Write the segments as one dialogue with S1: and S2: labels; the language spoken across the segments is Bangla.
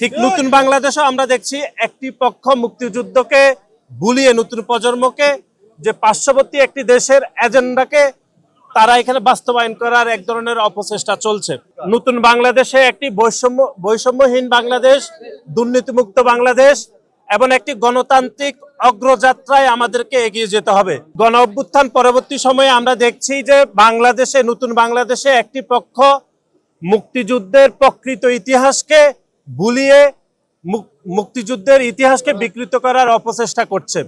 S1: ঠিক নতুন বাংলাদেশও আমরা দেখছি একটি পক্ষ মুক্তিযুদ্ধকে ভুলিয়ে নতুন প্রজন্মকে, যে পার্শ্ববর্তী একটি দেশের এজেন্ডাকে তারা এখানে বাস্তবায়ন করার এক ধরনের অপচেষ্টা চলছে। নতুন বাংলাদেশে একটি বৈষম্য, বৈষম্যহীন বাংলাদেশ, দুর্নীতিমুক্ত বাংলাদেশ এবং একটি গণতান্ত্রিক অগ্রযাত্রায় আমাদেরকে এগিয়ে যেতে হবে। গণ অভ্যুত্থান পরবর্তী সময়ে আমরা দেখছি যে বাংলাদেশে, নতুন বাংলাদেশে একটি পক্ষ মুক্তিযুদ্ধের প্রকৃত ইতিহাসকে ভুলিয়ে মুক- মুক্তিযুদ্ধের ইতিহাসকে বিকৃত করার অপচেষ্টা করছে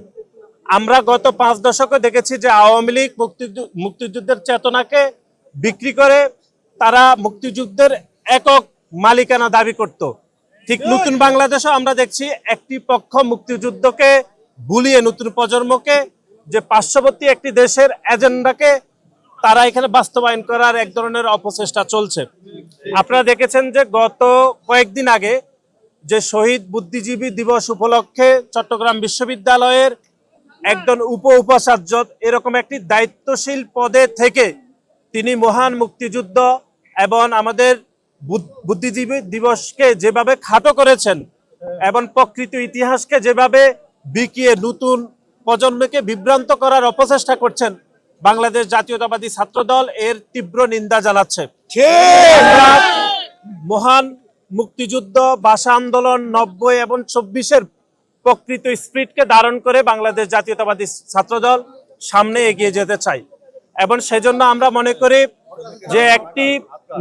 S1: আমরা গত পাঁচ দশকে দেখেছি যে আওয়ামী লীগ মুক্তিযু- মুক্তিযুদ্ধের চেতনাকে বিক্রি করে তারা মুক্তিযুদ্ধের একক মালিকানা দাবি করত। ঠিক নতুন বাংলাদেশও আমরা দেখছি একটি পক্ষ মুক্তিযুদ্ধকে ভুলিয়ে নতুন প্রজন্মকে যে পার্শ্ববর্তী একটি দেশের এজেন্ডাকে তারা এখানে বাস্তবায়ন করার এক ধরনের অপচেষ্টা চলছে। আপনারা দেখেছেন যে গত কয়েকদিন আগে যে শহীদ বুদ্ধিজীবী দিবস উপলক্ষে চট্টগ্রাম বিশ্ববিদ্যালয়ের একজন উপ উপাচার্য এরকম একটি দায়িত্বশীল পদে থেকে তিনি মহান মুক্তিযুদ্ধ এবং আমাদের বুদ- বুদ্ধিজীবী দিবসকে যেভাবে খাটো করেছেন এবং প্রকৃত ইতিহাসকে যেভাবে বিকিয়ে নতুন প্রজন্মকে বিভ্রান্ত করার অপচেষ্টা করছেন বাংলাদেশ জাতীয়তাবাদী ছাত্র দল এর তীব্র নিন্দা জানাচ্ছে। মহান মুক্তিযুদ্ধ ভাষা আন্দোলন নব্বই এবং চব্বিশের প্রকৃত স্পিরিটকে ধারণ করে বাংলাদেশ জাতীয়তাবাদী ছাত্রদল সামনে এগিয়ে যেতে চাই এবং সেজন্য আমরা মনে করি যে একটি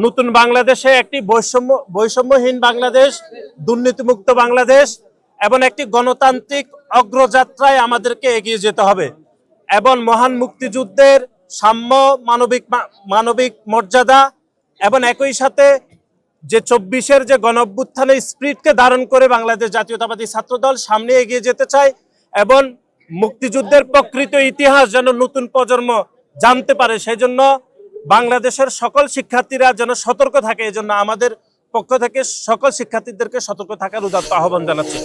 S1: নতুন বাংলাদেশে একটি বৈষম্য বৈষম্যহীন বাংলাদেশ দুর্নীতিমুক্ত বাংলাদেশ এবং একটি গণতান্ত্রিক অগ্রযাত্রায় আমাদেরকে এগিয়ে যেতে হবে। এবং মহান মুক্তিযুদ্ধের সাম্য মানবিক মানবিক মর্যাদা এবং একই সাথে যে চব্বিশের যে গণ অভ্যুত্থানের স্পিরিটকে ধারণ করে বাংলাদেশ জাতীয়তাবাদী ছাত্রদল সামনে এগিয়ে যেতে চায় এবং মুক্তিযুদ্ধের প্রকৃত ইতিহাস যেন নতুন প্রজন্ম জানতে পারে সেই জন্য বাংলাদেশের সকল শিক্ষার্থীরা যেন সতর্ক থাকে। এই জন্য আমাদের পক্ষ থেকে সকল শিক্ষার্থীদেরকে সতর্ক থাকার উদাত্ত আহ্বান জানাচ্ছি।